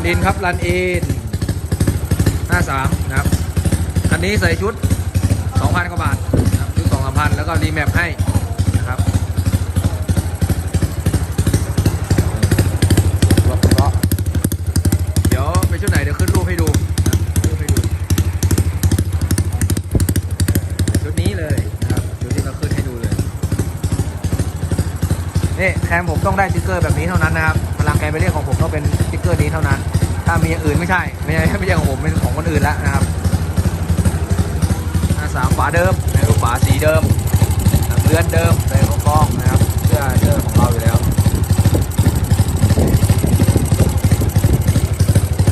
นอินครับรันอิน53นะครับคันนี้ใส่ชุด 2,000 กว่าบาทชุด2 3 0 0แล้วก็รีแมปให้นะครับล็อกล้อเดี๋ยวไปชุดไหนเดี๋ยวขึ้นรูปให้ดูนะครับรูปให้ดู ชุดนี้เลยนะครับชุดที่เราขึ้นให้ดูเลย นี่แคมผมต้องได้สติ๊กเกอร์แบบนี้เท่านั้นนะครับพลังแกนไปเรียกของผมต้องเป็นสติ๊กเกอร์นี้เท่านั้น ถ้ามีอย่างอื่นไม่ใช่ไม่ใช่ไม่ใช่ของผมเป็นของคนอื่นแล้วนะครับหน้าสามฝาเดิมในรูปฝาสีเดิมเลื่อนเดิมใส่กล้องนะครับเสื้อเสื้อของเราอยู่แล้ว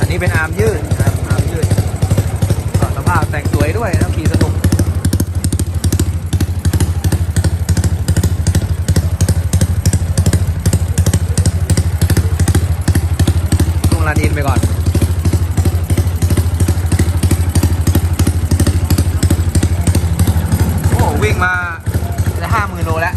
อันนี้เป็นอาร์มยืดนะครับอาร์มยืดก็สภาพแต่งสวยด้วยนะครับขี่ส รันอินไปก่อนโอ้วิ่งมาได้ห้าหมื่นโลแล้ว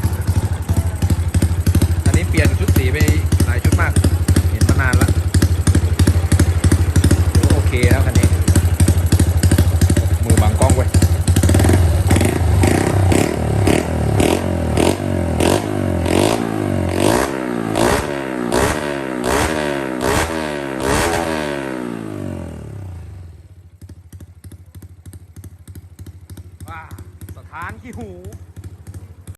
สถานขี้หู